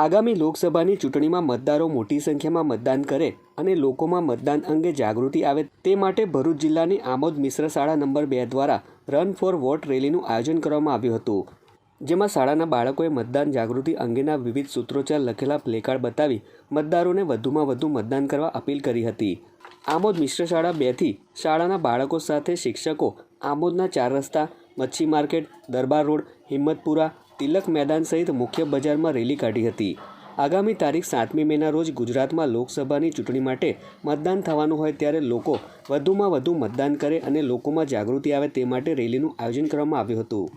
આગામી લોકસભાની ચૂંટણીમાં મતદારો મોટી સંખ્યામાં મતદાન કરે અને લોકોમાં મતદાન અંગે જાગૃતિ આવે તે માટે ભરૂચ જિલ્લાની આમોદ મિશ્ર શાળા નંબર બે દ્વારા રન ફોર વોટ રેલીનું આયોજન કરવામાં આવ્યું હતું. જેમાં શાળાના બાળકોએ મતદાન જાગૃતિ અંગેના વિવિધ સૂત્રોચ્ચાર લખેલા પ્લેકાર્ડ બતાવી મતદારોને વધુમાં વધુ મતદાન કરવા અપીલ કરી હતી. આમોદ મિશ્ર શાળા બેથી શાળાના બાળકો સાથે શિક્ષકો આમોદના ચાર રસ્તા, મચ્છી માર્કેટ, દરબાર રોડ, હિંમતપુરા તિલક મેદાન સહિત મુખ્ય બજારમાં રેલી કાઢી હતી. આગામી તારીખ સાતમી મેના રોજ ગુજરાતમાં લોકસભાની ચૂંટણી માટે મતદાન થવાનું હોય ત્યારે લોકો વધુમાં વધુ મતદાન કરે અને લોકોમાં જાગૃતિ આવે તે માટે રેલીનું આયોજન કરવામાં આવ્યું હતું.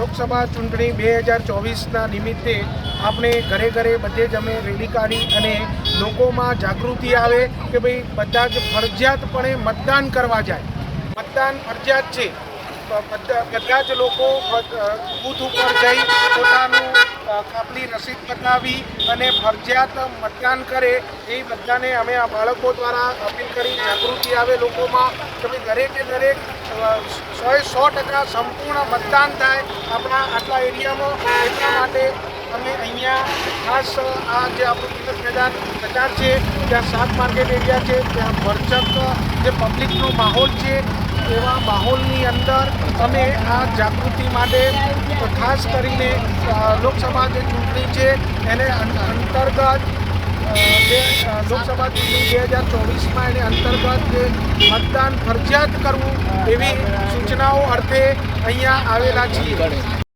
લોકસભા ચૂંટણી બે હજાર ચોવીસના નિમિત્તે આપણે ઘરે ઘરે બધે જ અમે રેલી કાઢી અને લોકોમાં જાગૃતિ આવે કે ભાઈ બધા જ ફરજિયાતપણે મતદાન કરવા જાય. મતદાન ફરજિયાત છે. બધા જ લોકો બૂથ ઉપર જઈ પોતાનું આપણી રસીદ બતાવી અને ફરજિયાત મતદાન કરે એ બધાને અમે આ બાળકો દ્વારા અપીલ કરી જાગૃતિ આવે લોકોમાં. તમે દરેકે દરેક સોએ સો ટકા સંપૂર્ણ મતદાન થાય આપણા આટલા એરિયામાં. એટલા માટે અમે અહીંયા ખાસ આ જે આપણું તિલક મેદાન પ્રચાર છે, ત્યાં શાક માર્કેટ એરિયા છે, ત્યાં ભરચક જે પબ્લિકનો માહોલ છે, એવા માહોલની અંદર અમે આ જાગૃતિ માટે ખાસ કરીને લોકસભા જે ચૂંટણી છે, એને અંતર્ગત જે લોકસભા ચૂંટણી બે હજાર ચોવીસમાં એને અંતર્ગત જે મતદાન ફરજિયાત કરવું એવી સૂચનાઓ અર્થે અહીંયા આવેલા છીએ.